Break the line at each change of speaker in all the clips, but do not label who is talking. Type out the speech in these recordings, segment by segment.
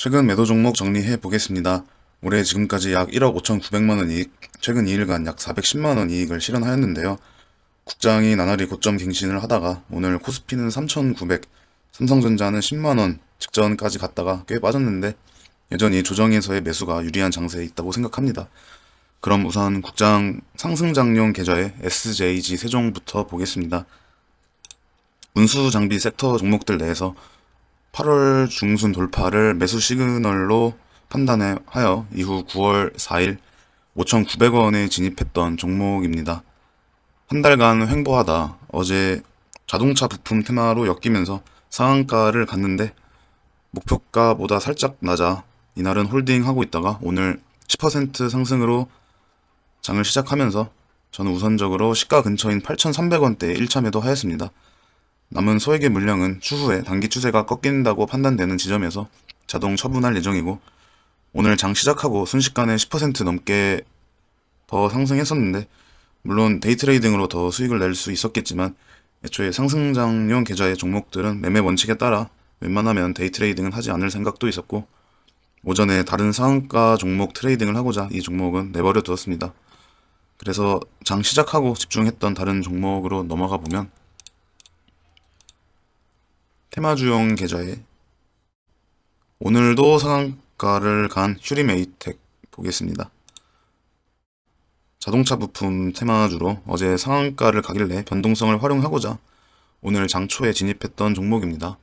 최근 매도 종목 정리해 보겠습니다. 올해 지금까지 약 1억 5,900만 원 이익, 최근 2일간 약 410만 원 이익을 실현하였는데요. 국장이 나날이 고점 갱신을 하다가 오늘 코스피는 3,900, 삼성전자는 10만 원 직전까지 갔다가 꽤 빠졌는데 여전히 조정에서의 매수가 유리한 장세에 있다고 생각합니다. 그럼 우선 국장 상승장용 계좌의 SJG 세종부터 보겠습니다. 운수 장비 섹터 종목들 내에서 8월 중순 돌파를 매수 시그널로 판단하여 이후 9월 4일 5,900원에 진입했던 종목입니다. 한 달간 횡보하다 어제 자동차 부품 테마로 엮이면서 상한가를 갔는데 목표가보다 살짝 낮아 이날은 홀딩하고 있다가 오늘 10% 상승으로 장을 시작하면서 저는 우선적으로 시가 근처인 8,300원대에 1차 매도하였습니다. 남은 소액의 물량은 추후에 단기 추세가 꺾인다고 판단되는 지점에서 자동 처분할 예정이고 오늘 장 시작하고 순식간에 10% 넘게 더 상승했었는데 물론 데이 트레이딩으로 더 수익을 낼 수 있었겠지만 애초에 상승장용 계좌의 종목들은 매매 원칙에 따라 웬만하면 데이 트레이딩은 하지 않을 생각도 있었고 오전에 다른 상한가 종목 트레이딩을 하고자 이 종목은 내버려 두었습니다. 그래서 장 시작하고 집중했던 다른 종목으로 넘어가 보면 테마주용 계좌에 오늘도 상한가를 간 휴리메이텍 보겠습니다. 자동차 부품 테마주로 어제 상한가를 가길래 변동성을 활용하고자 오늘 장초에 진입했던 종목입니다.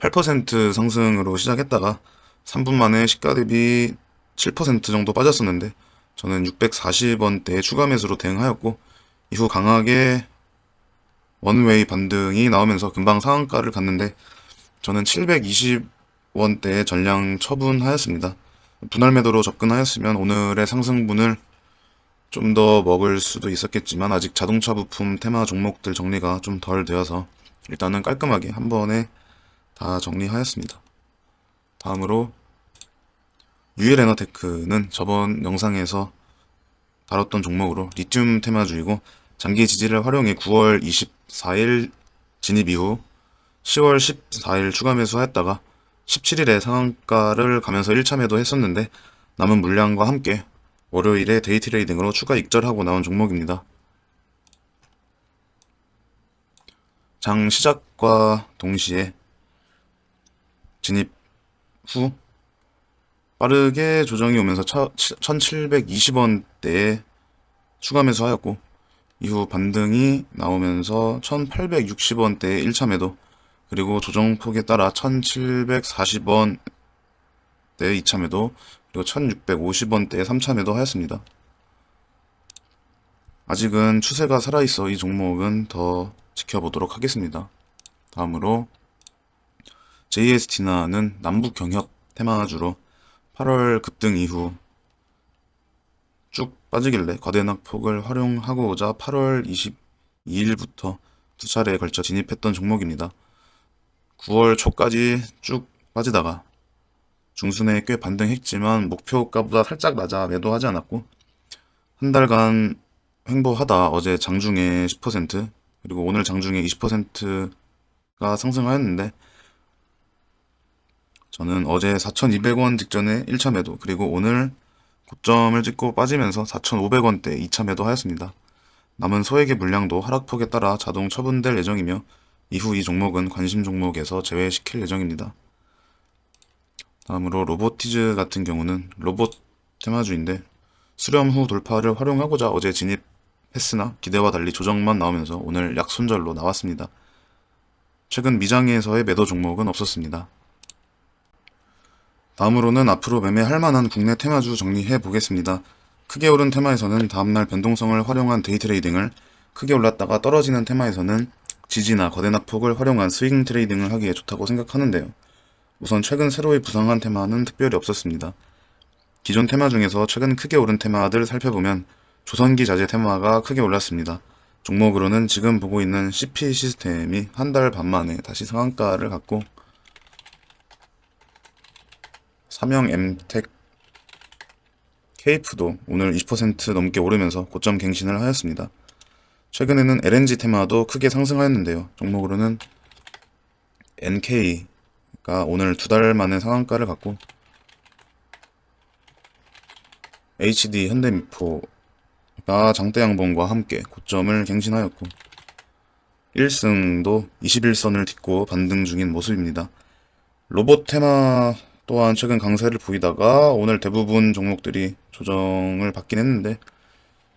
8% 상승으로 시작했다가 3분 만에 시가 대비 7% 정도 빠졌었는데 저는 640원대에 추가 매수로 대응하였고 이후 강하게 원웨이 반등이 나오면서 금방 상한가를 갔는데 저는 720원대에 전량 처분하였습니다. 분할 매도로 접근하였으면 오늘의 상승분을 좀 더 먹을 수도 있었겠지만 아직 자동차 부품 테마 종목들 정리가 좀 덜 되어서 일단은 깔끔하게 한 번에 다 정리하였습니다. 다음으로 유일 에너테크는 저번 영상에서 다뤘던 종목으로 리튬 테마주이고 장기 지지를 활용해 9월 24일 진입 이후 10월 14일 추가 매수하였다가 17일에 상한가를 가면서 1차 매도 했었는데 남은 물량과 함께 월요일에 데이 트레이딩으로 추가 익절하고 나온 종목입니다. 장 시작과 동시에 진입 후 빠르게 조정이 오면서 1720원대에 추가 매수하였고 이후 반등이 나오면서 1860원대에 1차 매도 그리고 조정폭에 따라 1740원대에 2차 매도 그리고 1650원대에 3차 매도 하였습니다. 아직은 추세가 살아있어 이 종목은 더 지켜보도록 하겠습니다. 다음으로 JST나는 남북 경협 테마주로 8월 급등 이후 쭉 빠지길래 거대낙폭을 활용하고자 8월 22일부터 두 차례에 걸쳐 진입했던 종목입니다. 9월 초까지 쭉 빠지다가 중순에 꽤 반등했지만 목표가보다 살짝 낮아 매도하지 않았고 한 달간 횡보하다 어제 장중에 10% 그리고 오늘 장중에 20%가 상승하였는데 저는 어제 4,200원 직전에 1차 매도 그리고 오늘 고점을 찍고 빠지면서 4,500원대 2차 매도 하였습니다. 남은 소액의 물량도 하락폭에 따라 자동 처분될 예정이며 이후 이 종목은 관심 종목에서 제외시킬 예정입니다. 다음으로 로보티즈 같은 경우는 로봇 테마주인데 수렴 후 돌파를 활용하고자 어제 진입했으나 기대와 달리 조정만 나오면서 오늘 약손절로 나왔습니다. 최근 미장에서의 매도 종목은 없었습니다. 다음으로는 앞으로 매매할 만한 국내 테마주 정리해 보겠습니다. 크게 오른 테마에서는 다음날 변동성을 활용한 데이 트레이딩을 크게 올랐다가 떨어지는 테마에서는 지지나 거대 낙폭을 활용한 스윙 트레이딩을 하기에 좋다고 생각하는데요. 우선 최근 새로이 부상한 테마는 특별히 없었습니다. 기존 테마 중에서 최근 크게 오른 테마들 살펴보면 조선기 자재 테마가 크게 올랐습니다. 종목으로는 지금 보고 있는 CP 시스템이 한 달 반 만에 다시 상한가를 갖고 삼형 M텍 케이프도 오늘 20% 넘게 오르면서 고점 갱신을 하였습니다. 최근에는 LNG 테마도 크게 상승하였는데요. 종목으로는 NK가 오늘 두 달 만에 상한가를 갖고 HD 현대미포가 장대 양봉과 함께 고점을 갱신하였고 1승도 21선을 딛고 반등 중인 모습입니다. 로봇 테마 또한 최근 강세를 보이다가 오늘 대부분 종목들이 조정을 받긴 했는데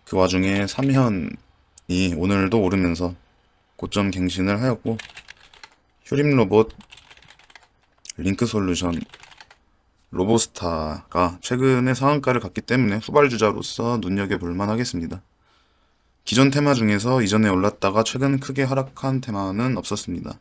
그 와중에 삼현이 오늘도 오르면서 고점 갱신을 하였고 휴림 로봇, 링크 솔루션, 로보스타가 최근에 상한가를 갔기 때문에 후발주자로서 눈여겨볼 만 하겠습니다. 기존 테마 중에서 이전에 올랐다가 최근 크게 하락한 테마는 없었습니다.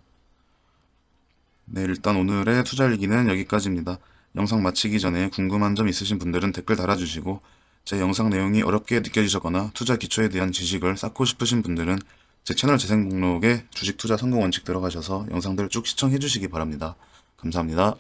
네, 일단 오늘의 투자 일기는 여기까지입니다. 영상 마치기 전에 궁금한 점 있으신 분들은 댓글 달아주시고 제 영상 내용이 어렵게 느껴지셨거나 투자 기초에 대한 지식을 쌓고 싶으신 분들은 제 채널 재생 목록에 주식 투자 성공 원칙 들어가셔서 영상들 쭉 시청해 주시기 바랍니다. 감사합니다.